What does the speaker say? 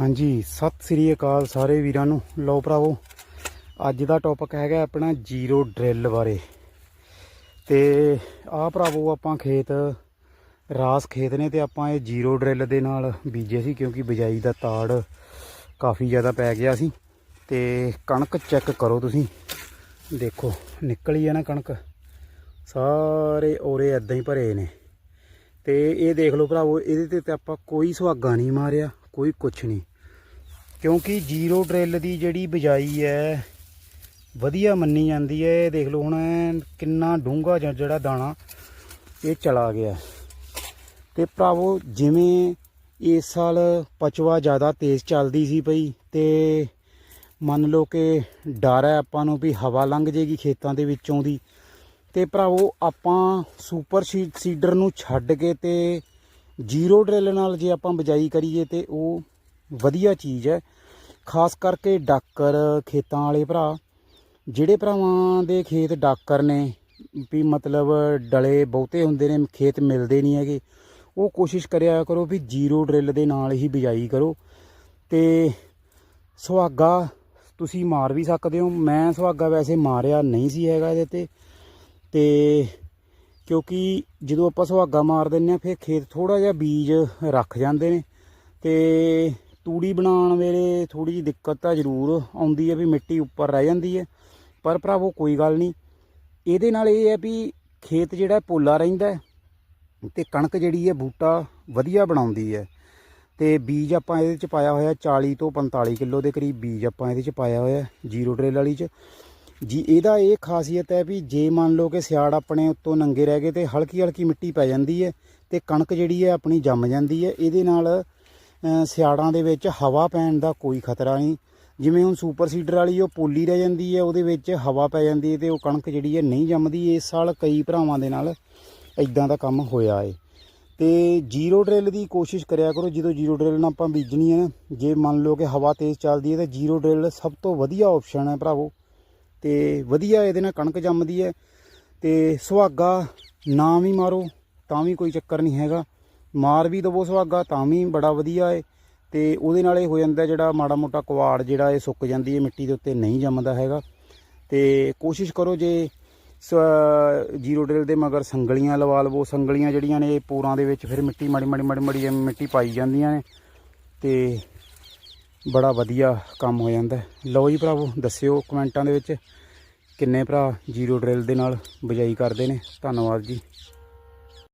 ਹਾਂਜੀ, ਸਤਿ ਸ੍ਰੀ ਅਕਾਲ ਸਾਰੇ ਵੀਰਾਂ ਨੂੰ। ਲਓ ਭਰਾਵੋ, ਅੱਜ ਦਾ ਟੌਪਿਕ ਹੈਗਾ ਆਪਣਾ ਜ਼ੀਰੋ ਡਰਿਲ ਬਾਰੇ। ਤੇ ਆਹ ਭਰਾਵੋ, ਆਪਾਂ ਖੇਤ, ਰਾਸ ਖੇਤ ਨੇ ਤੇ ਆਪਾਂ ਇਹ ਜ਼ੀਰੋ ਡਰਿਲ ਦੇ ਨਾਲ ਬੀਜੇ ਸੀ ਕਿਉਂਕਿ ਬਿਜਾਈ ਦਾ ਤਾੜ ਕਾਫੀ ਜ਼ਿਆਦਾ ਪੈ ਗਿਆ ਸੀ। ਤੇ ਕਣਕ ਚੈੱਕ ਕਰੋ ਤੁਸੀਂ। ਦੇਖੋ, ਨਿਕਲੀ ਹੈ ਨਾ ਕਣਕ। ਸਾਰੇ ਔਰੇ ਐਦਾਂ ਹੀ ਭਰੇ ਨੇ। ਤੇ ਇਹ ਦੇਖ ਲਓ ਭਰਾਵੋ, ਇਹਦੇ ਤੇ ਤਾਂ ਆਪਾਂ ਕੋਈ ਸੁਹਾਗਾ ਨਹੀਂ ਮਾਰਿਆ, ਕੋਈ ਕੁਛ ਨਹੀਂ। ਕਿਉਂਕਿ ਜ਼ੀਰੋ ਡਰਿਲ ਦੀ ਜਿਹੜੀ ਬਿਜਾਈ ਹੈ, ਵਧੀਆ ਮੰਨੀ ਜਾਂਦੀ ਹੈ। ਇਹ ਦੇਖ ਲਓ ਹੁਣ ਕਿੰਨਾ ਡੂੰਘਾ ਜਿਹਾ ਜਿਹੜਾ ਦਾਣਾ ਇਹ ਚਲਾ ਗਿਆ। ਤੇ ਭਰਾਵੋ, ਜਿਵੇਂ ਇਸ ਸਾਲ ਪਚਵਾ ਜ਼ਿਆਦਾ ਤੇਜ਼ ਚੱਲਦੀ ਸੀ ਪਈ, ਤੇ ਮੰਨ ਲਓ ਕਿ ਡਰ ਹੈ ਆਪਾਂ ਨੂੰ ਵੀ ਹਵਾ ਲੰਘ ਜੇਗੀ ਖੇਤਾਂ ਦੇ ਵਿੱਚੋਂ ਦੀ। ਤੇ ਭਰਾਵੋ, ਆਪਾਂ ਸੁਪਰ ਸੀ- ਸੀਡਰ ਨੂੰ ਛੱਡ ਕੇ ਤੇ ਜ਼ੀਰੋ ਡਰਿਲ ਨਾਲ ਜੇ ਆਪਾਂ ਬਿਜਾਈ ਕਰੀਏ ਤੇ ਉਹ ਵਧੀਆ ਚੀਜ਼ ਹੈ। ਖਾਸ ਕਰਕੇ ਡਾਕਰ ਖੇਤਾਂ ਵਾਲੇ ਭਰਾ, ਜਿਹੜੇ ਭਰਾਵਾਂ ਦੇ ਖੇਤ ਡਾਕਰ ਨੇ, ਵੀ ਮਤਲਬ ਡਲੇ ਬਹੁਤੇ ਹੁੰਦੇ ਨੇ, ਖੇਤ ਮਿਲਦੇ ਨਹੀਂ ਹੈਗੇ। ਉਹ ਕੋਸ਼ਿਸ਼ ਕਰਿਆ ਕਰੋ ਵੀ ਜ਼ੀਰੋ ਡਰਿਲ ਦੇ ਨਾਲ ਹੀ ਬਿਜਾਈ ਕਰੋ। ਤੇ ਸੁਹਾਗਾ, ਤੁਸੀਂ ਮਾਰ ਵੀ ਸਕਦੇ ਹੋ। ਮੈਂ ਸੁਹਾਗਾ ਵੈਸੇ ਮਾਰਿਆ ਨਹੀਂ ਸੀ ਹੈਗਾ ਇਹਦੇ ਤੇ। ਤੇ ਕਿਉਂਕਿ ਜਦੋਂ ਆਪਾਂ ਸੁਹਾਗਾ ਮਾਰ ਦਿੰਨੇ ਆ ਫਿਰ ਖੇਤ ਥੋੜਾ ਜਿਹਾ ਬੀਜ ਰੱਖ ਜਾਂਦੇ ਨੇ। ਤੇ ਤੂੜੀ ਬਣਾਉਣ ਵੇਲੇ ਥੋੜੀ ਜਿਹੀ ਦਿੱਕਤ ਤਾਂ ਜ਼ਰੂਰ ਆਉਂਦੀ ਹੈ ਵੀ ਮਿੱਟੀ ਉੱਪਰ ਰਹਿ ਜਾਂਦੀ ਹੈ, ਪਰ ਭਰਾਵੋ ਕੋਈ ਗੱਲ ਨਹੀਂ। ਇਹਦੇ ਨਾਲ ਇਹ ਹੈ ਵੀ ਖੇਤ ਜਿਹੜਾ ਪੋਲਾ ਰਹਿੰਦਾ ਹੈ ਤੇ ਕਣਕ ਜਿਹੜੀ ਹੈ ਬੂਟਾ ਵਧੀਆ ਬਣਾਉਂਦੀ ਹੈ। ਤੇ ਬੀਜ ਆਪਾਂ ਇਹਦੇ ਚ ਪਾਇਆ ਹੋਇਆ 40 ਤੋਂ 45 ਕਿਲੋ ਦੇ ਕਰੀਬ ਬੀਜ ਆਪਾਂ ਇਹਦੇ ਚ ਪਾਇਆ ਹੋਇਆ, ਜ਼ੀਰੋ ਡਰਿਲ ਵਾਲੀ ਚ। ਜੀ, ਇਹਦਾ ਇਹ ਖਾਸੀਅਤ ਹੈ ਵੀ ਜੇ ਮੰਨ ਲਓ ਕਿ ਸਿਆੜ ਆਪਣੇ ਉੱਤੋਂ ਨੰਗੇ ਰਹਿ ਗਏ ਤੇ ਹਲਕੀ ਹਲਕੀ ਮਿੱਟੀ ਪੈ ਜਾਂਦੀ ਹੈ ਤੇ ਕਣਕ ਜਿਹੜੀ ਹੈ ਆਪਣੀ ਜੰਮ ਜਾਂਦੀ ਹੈ। ਇਹਦੇ ਨਾਲ ਸਿਆੜਾਂ ਦੇ ਵਿੱਚ ਹਵਾ ਪੈਣ ਦਾ ਕੋਈ ਖਤਰਾ ਨਹੀਂ। ਜਿਵੇਂ ਹੁਣ ਸੁਪਰ ਸੀਡਰ ਵਾਲੀ ਉਹ ਪੋਲੀ ਰਹਿ ਜਾਂਦੀ ਹੈ, ਉਹਦੇ ਵਿੱਚ ਹਵਾ ਪੈ ਜਾਂਦੀ ਹੈ ਤੇ ਉਹ ਕਣਕ ਜਿਹੜੀ ਹੈ ਨਹੀਂ ਜੰਮਦੀ। ਇਸ ਸਾਲ ਕਈ ਭਰਾਵਾਂ ਦੇ ਨਾਲ ਇਦਾਂ ਦਾ ਕੰਮ ਹੋਇਆ ਏ ਤੇ ਜ਼ੀਰੋ ਡਰਿਲ ਦੀ ਕੋਸ਼ਿਸ਼ ਕਰਿਆ ਕਰੋ। ਜਦੋਂ ਜ਼ੀਰੋ ਡਰਿਲ ਨਾਲ ਆਪਾਂ ਬੀਜਣੀ ਹੈ ਨਾ, ਜੇ ਮੰਨ ਲਓ ਕਿ ਹਵਾ ਤੇਜ਼ ਚੱਲਦੀ ਹੈ ਤਾਂ ਜ਼ੀਰੋ ਡਰਿਲ ਸਭ ਤੋਂ ਵਧੀਆ ਆਪਸ਼ਨ ਹੈ ਭਰਾਵੋ। ਤੇ ਵਧੀਆ ਇਹਦੇ ਨਾਲ ਕਣਕ ਜੰਮਦੀ ਹੈ। ਤੇ ਸੁਹਾਗਾ ਨਾ ਵੀ ਮਾਰੋ, ਤਾਂ ਵੀ ਕੋਈ ਚੱਕਰ ਨਹੀਂ ਹੈਗਾ। ਮਾਰ ਵੀ ਦਵੋ ਸੁਹਾਗਾ, ਤਾਂ ਵੀ ਬੜਾ ਵਧੀਆ ਹੈ ਤੇ ਉਹਦੇ ਨਾਲ ਇਹ ਹੋ ਜਾਂਦਾ ਜਿਹੜਾ ਮਾੜਾ ਮੋਟਾ ਕੁਆੜ ਜਿਹੜਾ ਇਹ ਸੁੱਕ ਜਾਂਦੀ ਹੈ ਮਿੱਟੀ ਦੇ ਉੱਤੇ ਨਹੀਂ ਜੰਮਦਾ ਹੈਗਾ। ਤੇ ਕੋਸ਼ਿਸ਼ ਕਰੋ ਜੇ ਸ- ਜ਼ੀਰੋ ਡਰਿਲ ਦੇ ਮਗਰ ਸੰਗਲੀਆਂ ਲਵਾ ਲਵੋ। ਸੰਗਲੀਆਂ ਜਿਹੜੀਆਂ ਨੇ ਇਹ ਪੂਰਾਂ ਦੇ ਵਿੱਚ ਫਿਰ ਮਿੱਟੀ ਮਾੜੀ ਮਾੜੀ ਮਾੜੀ ਮਾੜੀ ਮਿੱਟੀ ਪਾਈ ਜਾਂਦੀਆਂ ਨੇ। ਤੇ ਬੜਾ ਵਧੀਆ ਕੰਮ ਹੋ ਜਾਂਦਾ। ਲਓ ਜੀ ਭਰਾਵੋ, ਦੱਸਿਓ ਕਮੈਂਟਾਂ ਦੇ ਵਿੱਚ ਕਿੰਨੇ ਭਰਾ ਜ਼ੀਰੋ ਡਰਿਲ ਦੇ ਨਾਲ ਬਿਜਾਈ ਕਰਦੇ ਨੇ। ਧੰਨਵਾਦ ਜੀ।